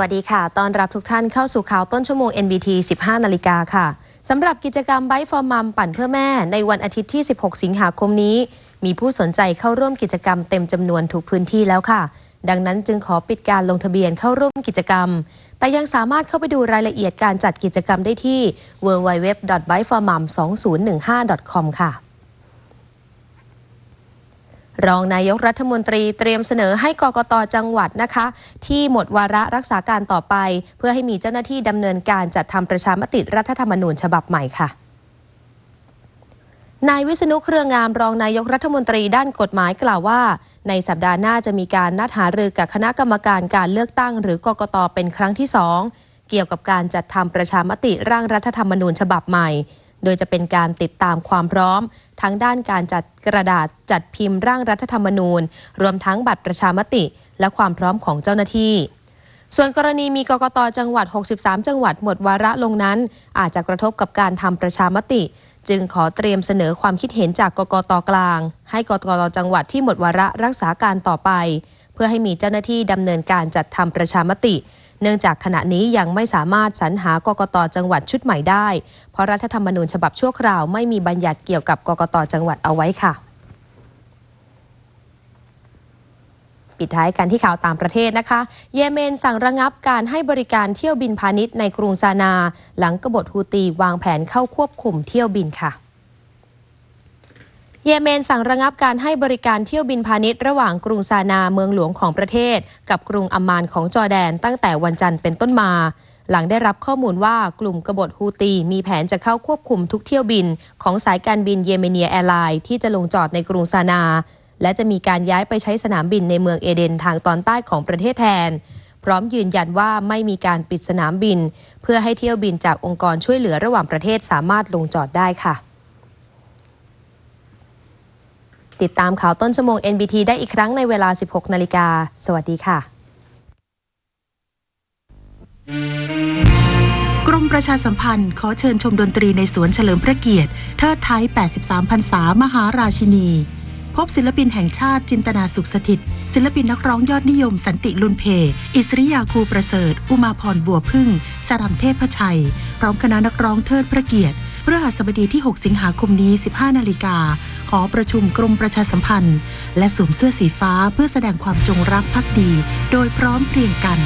วัสดีค่ะ ตอนรับทุกท่านเข้าสู่ข่าวต้นชั่วโมง NBT 15 นาฬิกาค่ะ สำหรับกิจกรรม Bike for Mom ปั่นเพื่อแม่ ในวันอาทิตย์ที่ 16 สิงหาคมนี้ มีผู้สนใจเข้าร่วมกิจกรรมเต็มจำนวนทุกพื้นที่แล้วค่ะ ดังนั้นจึงขอปิดการลงทะเบียนเข้าร่วมกิจกรรม แต่ยังสามารถเข้าไปดูรายละเอียดการจัดกิจกรรมได้ที่ www.bikeformom2015.com ค่ะ รองนายกรัฐมนตรีเตรียมเสนอให้กกตจังหวัดนะคะ ที่หมดวาระรักษาการต่อไป เพื่อให้มีเจ้าหน้าที่ดำเนินการจัดทำประชามติรัฐธรรมนูญฉบับใหม่ค่ะนายวิษณุเครืองามรองนายกรัฐมนตรีด้านกฎหมายกล่าวว่า ในสัปดาห์หน้าจะมีการนัดหารือกับคณะกรรมการการเลือกตั้ง หรือกกตเป็นครั้งที่สองเกี่ยวกับการจัดทำประชามติร่างรัฐธรรมนูญฉบับใหม่ โดยจะเป็นการติดตามความพร้อม ทั้งด้านการจัดกระดาษจัดพิมพ์ร่างรัฐธรรมนูญ รวมทั้งบัตรประชามติ และความพร้อมของเจ้าหน้าที่ ส่วนกรณีมีกกตจังหวัด 63 จังหวัดหมดวาระลงนั้น อาจจะกระทบกับการทำประชามติ จึงขอเตรียมเสนอความคิดเห็นจากกกตกลาง ให้กกตจังหวัดที่หมดวาระรักษาการต่อไป เพื่อให้มีเจ้าหน้าที่ดำเนินการจัดทำประชามติ เนื่องจากขณะนี้ยังไม่สามารถสรรหากกตจังหวัดชุดใหม่ได้ เพราะรัฐธรรมนูญฉบับชั่วคราวไม่มีบัญญัติเกี่ยวกับกกตจังหวัดเอาไว้ค่ะปิดท้ายกันที่ข่าวต่างประเทศนะคะ เยเมนสั่งระงับการให้บริการเที่ยวบินพาณิชย์ในกรุงซานา หลังกบฏฮูตีวางแผนเข้าควบคุมเที่ยวบินค่ะ เยเมนสั่งระงับการให้บริการเที่ยวบินพาณิชย์ระหว่างกรุงซานาเมืองหลวงของประเทศ กับกรุงอัมมานของจอร์แดน ตั้งแต่วันจันทร์เป็นต้นมา หลังได้รับข้อมูลว่ากลุ่มกบฏฮูตี มีแผนจะเข้าควบคุมทุกเที่ยวบิน ของสายการบินเยเมเนียแอร์ไลน์ที่จะลงจอดในกรุงซานา และจะมีการย้ายไปใช้สนามบินในเมืองเอเดนทางตอนใต้ของประเทศแทน พร้อมยืนยันว่าไม่มีการปิดสนามบิน เพื่อให้เที่ยวบินจากองค์กรช่วยเหลือระหว่างประเทศสามารถลงจอดได้ค่ะ ติดตามข่าวต้นชั่วโมง NBT ได้อีกครั้งในเวลา 16 นาฬิกา สวัสดีค่ะ กรมประชาสัมพันธ์ ขอเชิญชมดนตรีในสวนเฉลิมพระเกียรติ เทิดไทย 83พรรษามหาราชินี พบศิลปินแห่งชาติจินตนาสุขสถิต ศิลปินนักร้องยอดนิยมสันติลุนเพ อิสริยาคูประเสริฐ อุมาพรบัวพึ่งสรัมเทพชัย พร้อมคณะนักร้องเทิดพระเกียรติเพื่อหัสบดีที่ 6 สิงหาคมนี้ 15 นาฬิกา หอประชุมกรมประชาสัมพันธ์ และสวมเสื้อสีฟ้าเพื่อแสดงความจงรักภักดี โดยพร้อมเพรียงกัน